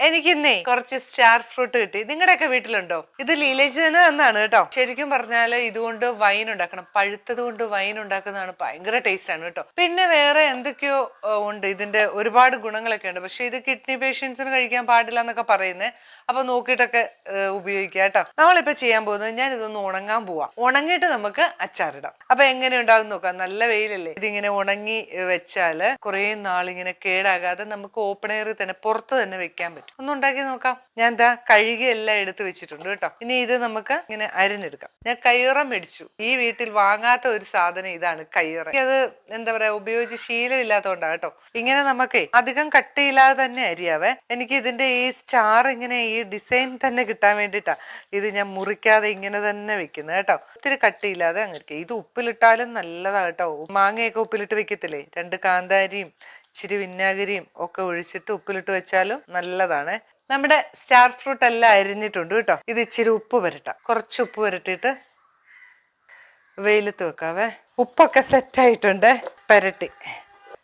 എനിക്ക് ഇന്നേ കുറച്ച് സ്റ്റാർ ഫ്രൂട്ട് കിട്ടി. നിങ്ങളുടെയൊക്കെ വീട്ടിലുണ്ടോ? ഇത് ലീലേജ് തന്നെ തന്നാണ് കേട്ടോ. ശരിക്കും പറഞ്ഞാൽ ഇതുകൊണ്ട് വൈൻ ഉണ്ടാക്കണം. പഴുത്തത് കൊണ്ട് വൈൻ ഉണ്ടാക്കുന്നതാണ് ഭയങ്കര ടേസ്റ്റ് ആണ് കേട്ടോ. പിന്നെ വേറെ എന്തൊക്കെയോ ഉണ്ട്. ഇതിന്റെ ഒരുപാട് ഗുണങ്ങളൊക്കെ ഉണ്ട് പക്ഷെ ഇത് കിഡ്നി പേഷ്യൻസിന് കഴിക്കാൻ പാടില്ല എന്നൊക്കെ പറയുന്നത് അപ്പൊ നോക്കിയിട്ടൊക്കെ ഉപയോഗിക്കുക കേട്ടോ. നമ്മളിപ്പോ ചെയ്യാൻ പോകുന്നത് ഞാൻ ഇതൊന്ന് ഉണങ്ങാൻ പോവാം. ഉണങ്ങിയിട്ട് നമുക്ക് അച്ചാറിടാം. അപ്പൊ എങ്ങനെ ഉണ്ടാവും നോക്കാം. നല്ല വെയിലല്ലേ? ഇതിങ്ങനെ ഉണങ്ങി വെച്ചാൽ കുറെ നാളിങ്ങനെ കേടാകാതെ നമുക്ക് ഓപ്പൺ എയറിൽ തന്നെ പുറത്ത് തന്നെ വെക്കാൻ പറ്റും. ഒന്ന് ഉണ്ടാക്കി നോക്കാം. ഞാൻ എന്താ കഴുകി എല്ലാം എടുത്ത് വെച്ചിട്ടുണ്ട് കേട്ടോ. ഇനി ഇത് നമുക്ക് ഇങ്ങനെ അരിഞ്ഞെടുക്കാം. ഞാൻ കയ്യുറ മേടിച്ചു. ഈ വീട്ടിൽ വാങ്ങാത്ത ഒരു സാധനം ഇതാണ് കയ്യുറ. അത് എന്താ പറയാ ഉപയോഗിച്ച് ശീലമില്ലാത്തതുകൊണ്ടാണ് കേട്ടോ. ഇങ്ങനെ നമുക്ക് അധികം കട്ടിയില്ലാതെ തന്നെ അരിയാവേ. എനിക്ക് ഇതിന്റെ ഈ സ്റ്റാർ ഇങ്ങനെ ഈ ഡിസൈൻ തന്നെ കിട്ടാൻ വേണ്ടിയിട്ടാ ഇത് ഞാൻ മുറിക്കാതെ ഇങ്ങനെ തന്നെ വെക്കുന്നത് കേട്ടോ. ഒത്തിരി കട്ടിയില്ലാതെ അങ്ങനെ. ഇത് ഉപ്പിലിട്ടാലും നല്ലതാ കേട്ടോ. മാങ്ങയൊക്കെ ഉപ്പിലിട്ട് വെക്കത്തില്ലേ? രണ്ട് കാന്താരിയും ഇച്ചിരി വിന്നാഗിരിയും ഒക്കെ ഒഴിച്ചിട്ട് ഉപ്പിലിട്ട് വെച്ചാലും നല്ലതാണ്. നമ്മുടെ സ്റ്റാർ ഫ്രൂട്ട് എല്ലാം അരിഞ്ഞിട്ടുണ്ട് കേട്ടോ. ഇത് ഇച്ചിരി ഉപ്പ് പുരട്ടാം. കുറച്ച് ഉപ്പ് പുരട്ടിയിട്ട് വെയിലത്ത് വെക്കാവേ. ഉപ്പൊക്കെ സെറ്റ് ആയിട്ടുണ്ട്. പരട്ടി.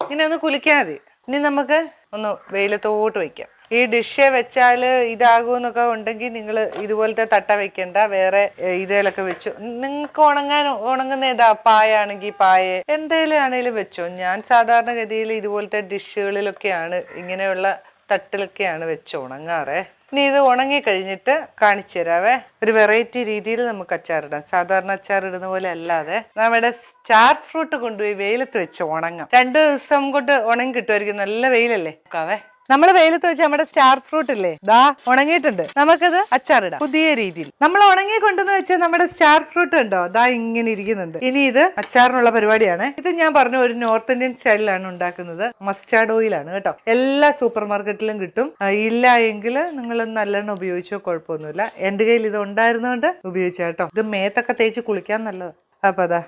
ഇങ്ങനെ ഒന്ന് കുലിക്കാൻ മതി. ഇനി നമുക്ക് ഒന്ന് വെയിലത്തോട്ട് വെക്കാം. ഈ ഡിഷ് വെച്ചാൽ ഇതാകുമെന്നൊക്കെ ഉണ്ടെങ്കിൽ നിങ്ങൾ ഇതുപോലത്തെ തട്ട വെക്കണ്ട. വേറെ ഇതേലൊക്കെ വെച്ചു. നിങ്ങൾക്ക് ഉണങ്ങാൻ ഉണങ്ങുന്ന ഏതാ? പായാണെങ്കിൽ പായ. എന്തേലും ആണെങ്കിലും വെച്ചോ. ഞാൻ സാധാരണഗതിയിൽ ഇതുപോലത്തെ ഡിഷുകളിലൊക്കെയാണ് ഇങ്ങനെയുള്ള തട്ടിലൊക്കെയാണ് വെച്ച് ഉണങ്ങാറ്. ഇനി ഇത് ഉണങ്ങി കഴിഞ്ഞിട്ട് കാണിച്ചു തരാവേ. ഒരു വെറൈറ്റി രീതിയിൽ നമുക്ക് അച്ചാറിടാം സാധാരണ അച്ചാർ ഇടുന്ന പോലെ അല്ലാതെ നമ്മുടെ സ്റ്റാർ ഫ്രൂട്ട് കൊണ്ടുപോയി വെയിലത്ത് വെച്ച് ഉണങ്ങാം. രണ്ട് ദിവസം കൊണ്ട് ഉണങ്ങി കിട്ടുമായിരിക്കും. നല്ല വെയിലല്ലേ? നോക്കാവേ. നമ്മൾ വെയിലത്ത് വെച്ച് നമ്മുടെ സ്റ്റാർ ഫ്രൂട്ട് ഇല്ലേ? ദാ ഉണങ്ങിയിട്ടുണ്ട്. നമുക്കത് അച്ചാറിടാം. പുതിയ രീതിയിൽ. നമ്മൾ ഉണങ്ങി കൊണ്ടുവന്ന് വെച്ച നമ്മുടെ സ്റ്റാർ ഫ്രൂട്ട് ഉണ്ടോ ദാ ഇങ്ങനെ ഇരിക്കുന്നുണ്ട്. ഇനി ഇത് അച്ചാറിനുള്ള പരിപാടിയാണ്. ഇത് ഞാൻ പറഞ്ഞു ഒരു നോർത്ത് ഇന്ത്യൻ സ്റ്റൈലിലാണ് ഉണ്ടാക്കുന്നത്. മസ്റ്റാർഡ് ഓയിലാണ് കേട്ടോ. എല്ലാ സൂപ്പർ മാർക്കറ്റിലും കിട്ടും ഇല്ല എങ്കിൽ നിങ്ങൾ നല്ലെണ്ണം ഉപയോഗിച്ചോ കുഴപ്പമൊന്നുമില്ല. എന്റെ കയ്യിൽ ഇത് ഉണ്ടായിരുന്നോണ്ട് ഉപയോഗിച്ചോ കേട്ടോ. ഇത് മേത്തൊക്കെ തേച്ച് കുളിക്കാൻ നല്ലത്. അപ്പൊ അതാ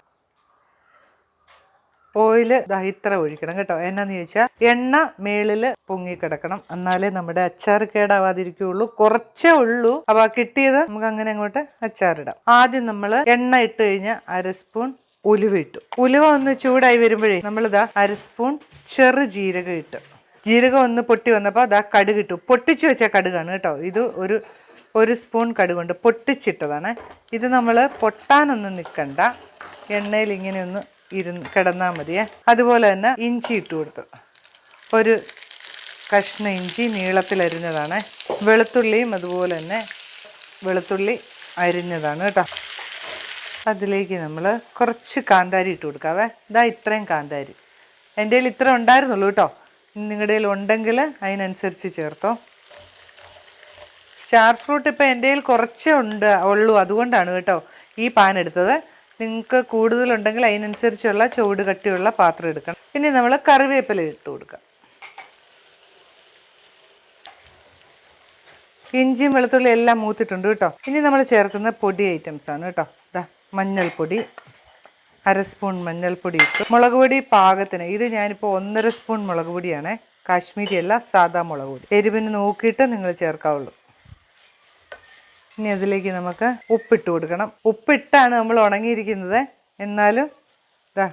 ഓയിൽ ദാ ഇത്ര ഒഴിക്കണം കേട്ടോ. എന്നാന്ന് ചോദിച്ചാൽ എണ്ണ മേളിൽ പൊങ്ങിക്കിടക്കണം. എന്നാലേ നമ്മുടെ അച്ചാർ കേടാവാതിരിക്കുള്ളൂ കുറച്ചേ ഉള്ളൂ. അപ്പോൾ കിട്ടിയത് നമുക്ക് അങ്ങനെ അങ്ങോട്ട് അച്ചാറിടാം. ആദ്യം നമ്മൾ എണ്ണ ഇട്ട് കഴിഞ്ഞാൽ അര സ്പൂൺ ഉലുവ ഇട്ടു. ഉലുവ ഒന്ന് ചൂടായി വരുമ്പോഴേ നമ്മളിതാ അര സ്പൂൺ ചെറു ജീരകം ഇട്ടു. ജീരകം ഒന്ന് പൊട്ടി വന്നപ്പോൾ അതാ കടുക് ഇട്ടു. പൊട്ടിച്ചു വെച്ച കടുകാണ് കേട്ടോ. ഇത് ഒരു ഒരു സ്പൂൺ കടുകുണ്ട് പൊട്ടിച്ചിട്ടതാണ്. ഇത് നമ്മൾ പൊട്ടാനൊന്നും നിൽക്കണ്ട എണ്ണയിൽ ഇങ്ങനെ ഒന്ന് ഇരുന്ന് കിടന്നാൽ മതിയേ. അതുപോലെ തന്നെ ഇഞ്ചി ഇട്ട് കൊടുത്തു. ഒരു കഷ്ണ ഇഞ്ചി നീളത്തിൽ അരിഞ്ഞതാണ്. വെളുത്തുള്ളിയും അതുപോലെ തന്നെ വെളുത്തുള്ളി അരിഞ്ഞതാണ് കേട്ടോ. അതിലേക്ക് നമ്മൾ കുറച്ച് കാന്താരി ഇട്ട് കൊടുക്കാവേ. ഇതാ ഇത്രയും കാന്താരി. എന്റെ കയ്യിൽ ഇത്ര ഉണ്ടായിരുന്നുള്ളൂ കേട്ടോ. നിങ്ങളുടെ കയ്യിൽ ഉണ്ടെങ്കിൽ അതിനനുസരിച്ച് ചേർത്തോ. സ്റ്റാർ ഫ്രൂട്ട് ഇപ്പം എന്റെ കയ്യിൽ കുറച്ചേ ഉണ്ട് ഉള്ളൂ. അതുകൊണ്ടാണ് കേട്ടോ ഈ പാൻ എടുത്തത്. നിങ്ങൾക്ക് കൂടുതലുണ്ടെങ്കിൽ അതിനനുസരിച്ചുള്ള ചുവട് കട്ടിയുള്ള പാത്രം എടുക്കണം. പിന്നെ നമ്മൾ കറിവേപ്പില ഇട്ട് കൊടുക്കാം ഇഞ്ചിയും വെളുത്തുള്ളി എല്ലാം മൂത്തിട്ടുണ്ട് കേട്ടോ. ഇനി നമ്മൾ ചേർക്കുന്ന പൊടി ഐറ്റംസ് ആണ് കേട്ടോ. ഇതാ മഞ്ഞൾപ്പൊടി അര സ്പൂൺ മഞ്ഞൾപ്പൊടി ഇട്ടു. മുളക് പൊടി പാകത്തിന് ഇത് ഞാനിപ്പോൾ ഒന്നര സ്പൂൺ മുളക് പൊടിയാണ്. കാശ്മീരി അല്ല സാധാ മുളക് പൊടി. എരിവിന് നോക്കിയിട്ട് നിങ്ങൾ ചേർക്കാവുള്ളൂ. ഇനി അതിലേക്ക് നമുക്ക് ഉപ്പിട്ട് കൊടുക്കണം. ഉപ്പിട്ടാണ് നമ്മൾ ഉണങ്ങിയിരിക്കുന്നത്. എന്നാലും ഇതാ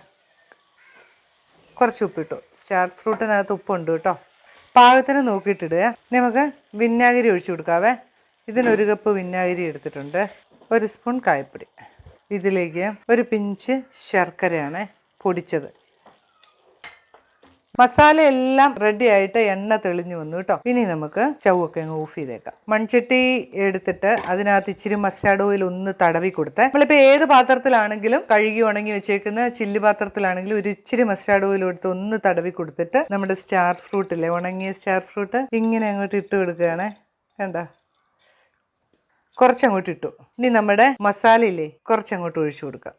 കുറച്ച് ഉപ്പിട്ടു. സ്റ്റാർ ഫ്രൂട്ടിനകത്ത് ഉപ്പുണ്ട് കേട്ടോ. പാകത്തിന് നോക്കിയിട്ടിടുക നമുക്ക് വിനാഗിരി ഒഴിച്ചു കൊടുക്കാവേ. ഇതിനൊരു കപ്പ് വിനാഗിരി എടുത്തിട്ടുണ്ട്. ഒരു സ്പൂൺ കായപ്പൊടി. ഇതിലേക്ക് ഒരു പിഞ്ച് ശർക്കരയാണ് പൊടിച്ചത്. മസാല എല്ലാം റെഡി ആയിട്ട് എണ്ണ തെളിഞ്ഞു വന്നു കേട്ടോ ഇനി നമുക്ക് ചവൊക്കെ അങ്ങ് ഓഫ് ചെയ്തേക്കാം. മൺചട്ടി എടുത്തിട്ട് അതിനകത്ത് ഇച്ചിരി മസ്റ്റാർഡ് ഓയിൽ ഒന്ന് തടവി കൊടുത്ത്. നമ്മളിപ്പോൾ ഏത് പാത്രത്തിലാണെങ്കിലും കഴുകി ഉണങ്ങി വെച്ചേക്കുന്ന ചില്ലി പാത്രത്തിലാണെങ്കിലും ഒരു ഇച്ചിരി മസ്റ്റാർഡ് ഓയിൽ എടുത്ത് ഒന്ന് തടവി കൊടുത്തിട്ട് നമ്മുടെ സ്റ്റാർ ഫ്രൂട്ട് ഇല്ലേ ഉണങ്ങിയ സ്റ്റാർ ഫ്രൂട്ട് ഇങ്ങനെ അങ്ങോട്ട് ഇട്ട് കൊടുക്കുകയാണ്. കണ്ട? കുറച്ചങ്ങോട്ട് ഇട്ടു. ഇനി നമ്മുടെ മസാല ഇല്ലേ കുറച്ചങ്ങോട്ട് ഒഴിച്ചു കൊടുക്കാം.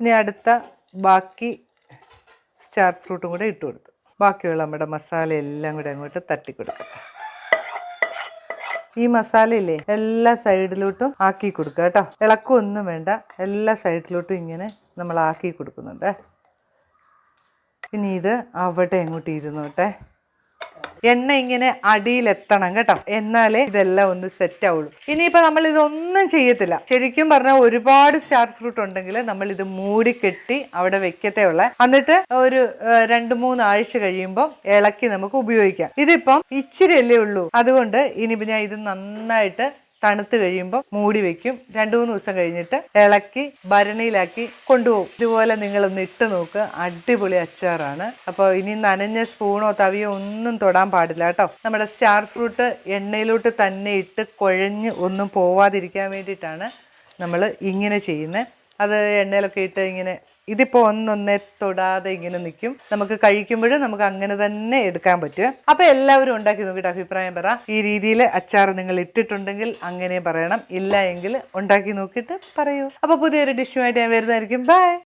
ഇനി അടുത്ത ബാക്കി സ്റ്റാർ ഫ്രൂട്ടും കൂടെ ഇട്ട് കൊടുത്തു. ബാക്കിയുള്ള നമ്മുടെ മസാല എല്ലാം കൂടെ അങ്ങോട്ട് തട്ടി കൊടുക്കാം ഈ മസാലയില്ലേ എല്ലാ സൈഡിലോട്ടും ആക്കി കൊടുക്കുക കേട്ടോ. ഇളക്കൊന്നും വേണ്ട എല്ലാ സൈഡിലോട്ടും ഇങ്ങനെ നമ്മൾ ആക്കി കൊടുക്കുന്നുണ്ട്. ഇനി ഇത് അവിടെ അങ്ങോട്ട് ഇരുന്നോട്ടെ. എണ്ണ ഇങ്ങനെ അടിയിലെത്തണം കേട്ടോ. എന്നാലേ ഇതെല്ലാം ഒന്ന് സെറ്റ് ആവുള്ളൂ. ഇനിയിപ്പോ നമ്മൾ ഇതൊന്നും ചെയ്യത്തില്ല. ശരിക്കും പറഞ്ഞാൽ ഒരുപാട് സ്റ്റാർ ഫ്രൂട്ട് ഉണ്ടെങ്കിൽ നമ്മൾ ഇത് മൂടി കെട്ടി അവിടെ വെക്കത്തേ ഉള്ള. എന്നിട്ട് ഒരു രണ്ട് മൂന്ന് ആഴ്ച കഴിയുമ്പോൾ ഇളക്കി നമുക്ക് ഉപയോഗിക്കാം. ഇതിപ്പം ഇച്ചിരി അല്ലേ ഉള്ളൂ. അതുകൊണ്ട് ഇനിയിപ്പോ ഞാൻ ഇത് നന്നായിട്ട് തണുത്ത് കഴിയുമ്പോൾ മൂടി വെക്കും. രണ്ടു മൂന്ന് ദിവസം കഴിഞ്ഞിട്ട് ഇളക്കി ഭരണിയിലാക്കി കൊണ്ടുപോകും. ഇതുപോലെ നിങ്ങളൊന്ന് ഇട്ട് നോക്കുക അടിപൊളി അച്ചാറാണ്. അപ്പോൾ ഇനി നനഞ്ഞ സ്പൂണോ തവിയോ ഒന്നും തൊടാൻ പാടില്ല കേട്ടോ. നമ്മുടെ സ്റ്റാർ ഫ്രൂട്ട് എണ്ണയിലോട്ട് തന്നെ ഇട്ട് കുഴഞ്ഞ് ഒന്നും പോവാതിരിക്കാൻ വേണ്ടിയിട്ടാണ് നമ്മൾ ഇങ്ങനെ ചെയ്യുന്നത്. അത് എണ്ണയിലൊക്കെ ഇട്ട് ഇങ്ങനെ ഇതിപ്പോ ഒന്നൊന്നെ തൊടാതെ ഇങ്ങനെ നിൽക്കും നമുക്ക് കഴിക്കുമ്പോഴും നമുക്ക് അങ്ങനെ തന്നെ എടുക്കാൻ പറ്റും അപ്പോൾ എല്ലാവരും ഉണ്ടാക്കി നോക്കിയിട്ട് അഭിപ്രായം പറ. ഈ രീതിയിൽ അച്ചാർ നിങ്ങൾ ഇട്ടിട്ടുണ്ടെങ്കിൽ അങ്ങനെ പറയണം. ഇല്ല എങ്കിൽ ഉണ്ടാക്കി നോക്കിയിട്ട് പറയൂ. അപ്പോൾ പുതിയൊരു ഡിഷുമായിട്ട് ഞാൻ വരുന്നതായിരിക്കും. ബൈ